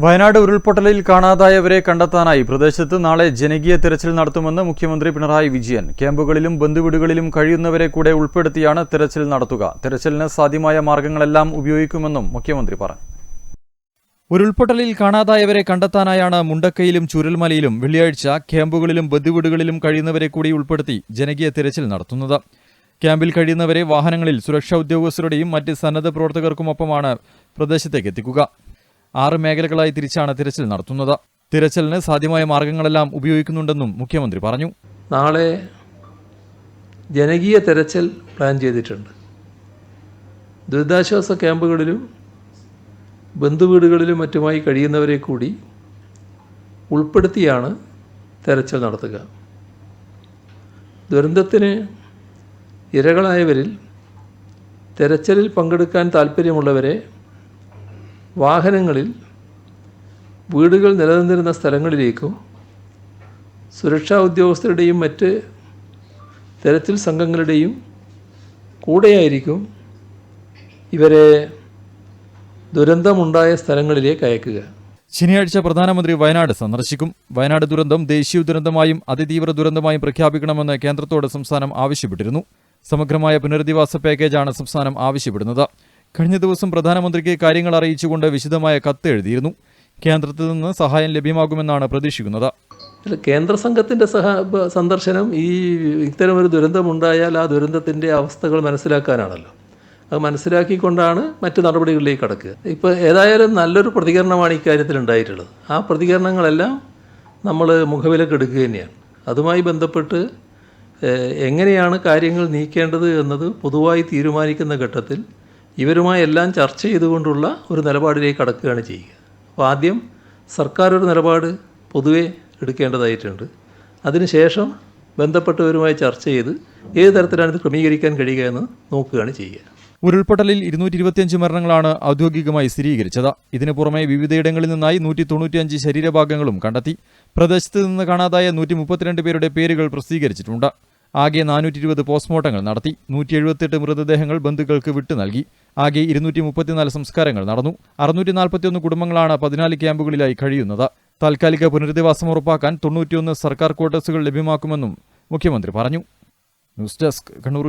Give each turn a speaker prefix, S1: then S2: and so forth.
S1: വയനാട് ഉരുൾപൊട്ടലിൽ കാണാതായവരെ കണ്ടെത്താനായി പ്രദേശത്ത് നാളെ ജനകീയ തിരച്ചിൽ നടത്തുമെന്ന് മുഖ്യമന്ത്രി പിണറായി വിജയൻ. ക്യാമ്പുകളിലും ബന്ധുവീടുകളിലും കഴിയുന്നവരെ കൂടെ ഉൾപ്പെടുത്തിയാണ് തിരച്ചിൽ നടത്തുക. തെരച്ചിലിന് സാധ്യമായ മാർഗങ്ങളെല്ലാം ഉപയോഗിക്കുമെന്നും മുഖ്യമന്ത്രി പറഞ്ഞു. ഉരുൾപൊട്ടലിൽ കാണാതായവരെ കണ്ടെത്താനായാണ് മുണ്ടക്കയിലും ചുരൽമലയിലും വെള്ളിയാഴ്ച ക്യാമ്പുകളിലും ബന്ധുവീടുകളിലും കഴിയുന്നവരെ കൂടി ഉൾപ്പെടുത്തി ജനകീയ തിരച്ചിൽ നടത്തുന്നത്. ക്യാമ്പിൽ കഴിയുന്നവരെ വാഹനങ്ങളിൽ സുരക്ഷാ ഉദ്യോഗസ്ഥരുടെയും മറ്റ് സന്നദ്ധ പ്രവർത്തകർക്കുമൊപ്പമാണ് പ്രദേശത്തേക്ക് എത്തിക്കുക. ആറ് മേഖലകളായി തിരിച്ചാണ് തിരച്ചിൽ നടത്തുന്നത്. തിരച്ചിലിന് സാധ്യമായ മാർഗങ്ങളെല്ലാം ഉപയോഗിക്കുന്നുണ്ടെന്നും മുഖ്യമന്ത്രി പറഞ്ഞു.
S2: നാളെ ജനകീയ തെരച്ചിൽ പ്ലാൻ ചെയ്തിട്ടുണ്ട്. ദുരിതാശ്വാസ ക്യാമ്പുകളിലും ബന്ധുവീടുകളിലും മറ്റുമായി കഴിയുന്നവരെ കൂടി ഉൾപ്പെടുത്തിയാണ് തെരച്ചിൽ നടത്തുക. ദുരന്തത്തിന് ഇരകളായവരിൽ തെരച്ചിലിൽ പങ്കെടുക്കാൻ താൽപ്പര്യമുള്ളവരെ വാഹനങ്ങളിൽ വീടുകൾ നിലനിന്നിരുന്ന സ്ഥലങ്ങളിലേക്കും സുരക്ഷാ ഉദ്യോഗസ്ഥരുടെയും മറ്റ് തെരച്ചിൽ സംഘങ്ങളുടെയും കൂടെയായിരിക്കും ഇവരെ ദുരന്തമുണ്ടായ സ്ഥലങ്ങളിലേക്ക് അയക്കുക.
S1: ശനിയാഴ്ച പ്രധാനമന്ത്രി വയനാട് സന്ദർശിക്കും. വയനാട് ദുരന്തം ദേശീയ ദുരന്തമായും അതിതീവ്ര ദുരന്തമായും പ്രഖ്യാപിക്കണമെന്ന് കേന്ദ്രത്തോട് സംസ്ഥാനം ആവശ്യപ്പെട്ടിരുന്നു. സമഗ്രമായ പുനരധിവാസ പാക്കേജാണ് സംസ്ഥാനം ആവശ്യപ്പെടുന്നത്. കഴിഞ്ഞ ദിവസം പ്രധാനമന്ത്രിക്ക് കാര്യങ്ങൾ അറിയിച്ചുകൊണ്ട് വിശദമായ കത്ത് എഴുതിയിരുന്നു. കേന്ദ്രത്തിൽ നിന്ന് സഹായം ലഭ്യമാകുമെന്നാണ് പ്രതീക്ഷിക്കുന്നത്.
S2: കേന്ദ്ര സംഘത്തിന്റെ സഹ സന്ദർശനം ഈ ഇത്തരം ഒരു ദുരന്തമുണ്ടായാൽ ആ ദുരന്തത്തിന്റെ അവസ്ഥകൾ മനസ്സിലാക്കാനാണല്ലോ. അത് മനസ്സിലാക്കിക്കൊണ്ടാണ് മറ്റ് നടപടികളിലേക്ക് കടക്കുക. ഇപ്പോൾ ഏതായാലും നല്ലൊരു പ്രതികരണമാണ് ഇക്കാര്യത്തിൽ ഉണ്ടായിട്ടുള്ളത്. ആ പ്രതികരണങ്ങളെല്ലാം നമ്മൾ മുഖവിലക്ക് എടുക്കുക തന്നെയാണ്. അതുമായി ബന്ധപ്പെട്ട് എങ്ങനെയാണ് കാര്യങ്ങൾ നീക്കേണ്ടത് എന്നത് പൊതുവായി തീരുമാനിക്കുന്ന ഘട്ടത്തിൽ ഇവരുമായി എല്ലാം ചർച്ച ചെയ്തുകൊണ്ടുള്ള ഒരു നിലപാടിലേക്ക് കടക്കുകയാണ് ചെയ്യുക. അപ്പോൾ ആദ്യം സർക്കാർ ഒരു നിലപാട് പൊതുവെ എടുക്കേണ്ടതായിട്ടുണ്ട്. അതിനുശേഷം ബന്ധപ്പെട്ടവരുമായി ചർച്ച ചെയ്ത് ഏത് തരത്തിലാണ് ഇത് ക്രമീകരിക്കാൻ കഴിയുക എന്ന് നോക്കുകയാണ് ചെയ്യുക.
S1: ഉരുൾപൊട്ടലിൽ ഇരുന്നൂറ്റി ഇരുപത്തിയഞ്ച് മരണങ്ങളാണ് ഔദ്യോഗികമായി സ്ഥിരീകരിച്ചത്. ഇതിനു പുറമെ വിവിധയിടങ്ങളിൽ നിന്നായി നൂറ്റി തൊണ്ണൂറ്റിയഞ്ച് ശരീരഭാഗങ്ങളും കണ്ടെത്തി. പ്രദേശത്ത് നിന്ന് കാണാതായ നൂറ്റി മുപ്പത്തിരണ്ട് പേരുടെ പേരുകൾ പ്രസിദ്ധീകരിച്ചിട്ടുണ്ട്. ആകെ നാനൂറ്റി ഇരുപത് പോസ്റ്റ്മോർട്ടങ്ങൾ നടത്തി നൂറ്റി എഴുപത്തെട്ട് മൃതദേഹങ്ങൾ ബന്ധുക്കൾക്ക് വിട്ടു നൽകി. ആകെ ഇരുന്നൂറ്റി മുപ്പത്തിനാല് സംസ്കാരങ്ങൾ നടന്നു. അറുന്നൂറ്റി നാൽപ്പത്തിയൊന്ന് കുടുംബങ്ങളാണ് പതിനാല് ക്യാമ്പുകളിലായി കഴിയുന്നത്. താൽക്കാലിക പുനരധിവാസം ഉറപ്പാക്കാൻ തൊണ്ണൂറ്റിയൊന്ന് സർക്കാർ ക്വാർട്ടേഴ്സുകൾ ലഭ്യമാക്കുമെന്നും മുഖ്യമന്ത്രി പറഞ്ഞു. News desk Kannur